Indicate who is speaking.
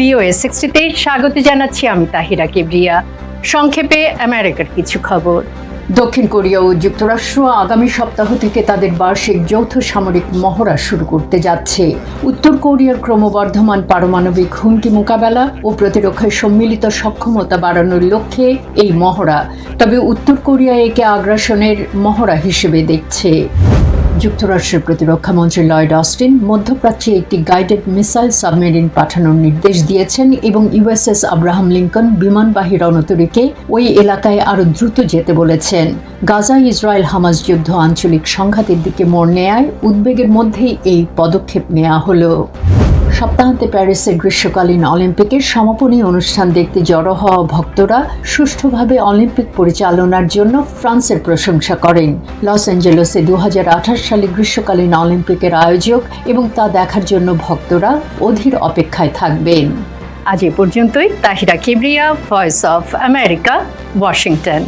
Speaker 1: VOA সিক্সটিতে স্বাগত জানাচ্ছি আমি তাহিরা কিবরিয়া। সংক্ষেপে আমেরিকার কিছু খবর। দক্ষিণ কোরিয়া ও যুক্তরাষ্ট্র আগামী সপ্তাহ থেকে তাদের বার্ষিক যৌথ সামরিক মহড়া শুরু করতে যাচ্ছে। উত্তর কোরিয়ার ক্রমবর্ধমান পারমাণবিক হুমকি মোকাবেলা ও প্রতিরক্ষায় সম্মিলিত সক্ষমতা বাড়ানোর লক্ষ্যে এই মহড়া। তবে উত্তর কোরিয়া একে আগ্রাসনের মহড়া হিসেবে দেখছে। যুক্তরাষ্ট্রের প্রতিরক্ষা মন্ত্রী লয়েড অস্টিন মধ্যপ্রাচ্যে একটি গাইডেড মিসাইল সাবমেরিন পাঠানোর নির্দেশ দিয়েছেন এবং ইউএসএস আব্রাহাম লিঙ্কন বিমানবাহী রণতরীকে ওই এলাকায় আরও দ্রুত যেতে বলেছেন। গাজা ইসরায়েল হামাজ যুদ্ধ আঞ্চলিক সংঘাতের দিকে মোড় নেয়ায় উদ্বেগের মধ্যেই এই পদক্ষেপ নেওয়া হলো। সপ্তাহান্তে প্যারিসের গ্রীষ্মকালীন অলিম্পিকের সমাপনী অনুষ্ঠান দেখতে জড়ো হওয়া ভক্তরা সুষ্ঠুভাবে অলিম্পিক পরিচালনার জন্য ফ্রান্সের প্রশংসা করেন। লস অ্যাঞ্জেলেসে দু সালে গ্রীষ্মকালীন অলিম্পিকের আয়োজক এবং তা দেখার জন্য ভক্তরা অধীর অপেক্ষায় থাকবেন। আজ এ পর্যন্তই। Tahira Kibria voice of America Washington